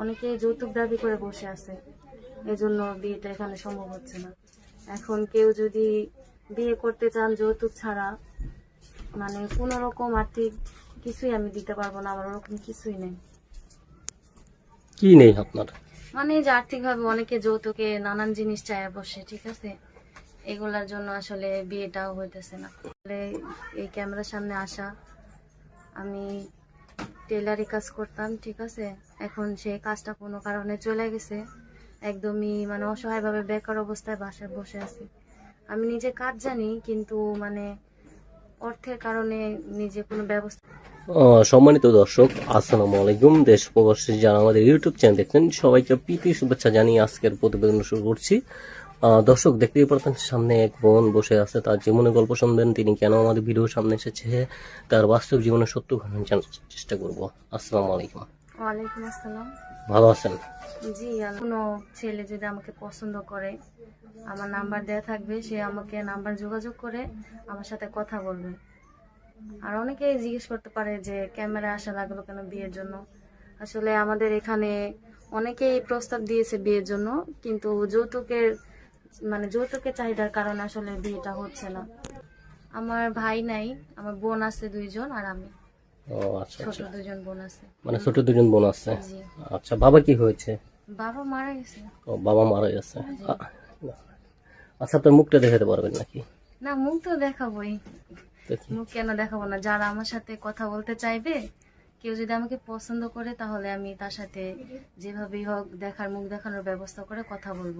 অনেকে যৌতুক দাবি করে বসে আছে। এজন্য বিয়েটা এখানে সম্ভব হচ্ছে না। এখন কেউ যদি বিয়ে করতে চান যৌতুক ছাড়া মানে কোনো রকম আর্থিক কিছুই আমি দিতে পারব না আমার ওরকম কিছুই নেই। কি নেই আপনার? মানে যে আর্থিকভাবে অনেকে যৌতুকে নানান জিনিস চায় বসে ঠিক আছে? এগুলার জন্য আসলে বিয়েটাও হইতেছে না। এই ক্যামেরার সামনে আসা আমি টেলারি কাজ করতাম, ঠিক আছে? এখন সেই কাজটা কোনো কারণে চলে গেছে। একদমই মানে অসহায়ভাবে বেকার অবস্থায় বাসায় বসে আছি। আমি নিজে কাজ জানি, কিন্তু মানে অর্থের কারণে নিজে কোনো ব্যবস্থা সম্মানিত দর্শক, আসসালামু আলাইকুম। দেশ প্রবাসী যারা আমাদের ইউটিউব চ্যানেল দেখছেন, সবাইকে প্রীতি শুভেচ্ছা জানিয়ে আজকের প্রতিবেদন শুরু করছি। দর্শক দেখতেই পারতেন সামনে এক বোন বসে আছে তার জীবনে গল্প শুনবেন। তিনি কেন আমাদের ভিডিওর সামনে এসেছে তার বাস্তব জীবনের সত্য ঘটনা জানার চেষ্টা করব। আসসালামু আলাইকুম। ওয়ালাইকুম আসসালাম। ভালো আছেন? জি কোনো ছেলে যদি আমাকে পছন্দ করে আমার নাম্বার দেয়া থাকবে সে আমাকে নাম্বার যোগাযোগ করে আমার সাথে কথা বলবে। আর অনেকেই জিজ্ঞেস করতে পারে যে ক্যামেরা আসা লাগল কেন বিয়ের জন্য? আসলে আমাদের এখানে অনেকেই প্রস্তাব দিয়েছে বিয়ের জন্য কিন্তু যৌতুকের মানে যৌতুকের চাহিদার কারণে আসলে বিয়েটা হচ্ছে না। আমার ভাই নাই আমার বোন আছে দুইজন আর আমি। ও আচ্ছা ছোট আচ্ছা। দুজন বোন আছে। মানে ছোট দুজন বোন আছে? আচ্ছা বাবা কি হয়েছে? বাবা মারা গেছে। ও বাবা মারা গেছে? আচ্ছা আপনার মুখটা দেখাতে পারবেন নাকি? না মুখ তো দেখাবোই। মুখ কেন দেখাবো না? যারা আমার সাথে কথা বলতে চাইবে কেউ যদি আমাকে পছন্দ করে তাহলে আমি তার সাথে যেভাবেই হোক দেখার মুখ দেখানোর ব্যবস্থা করে কথা বলব।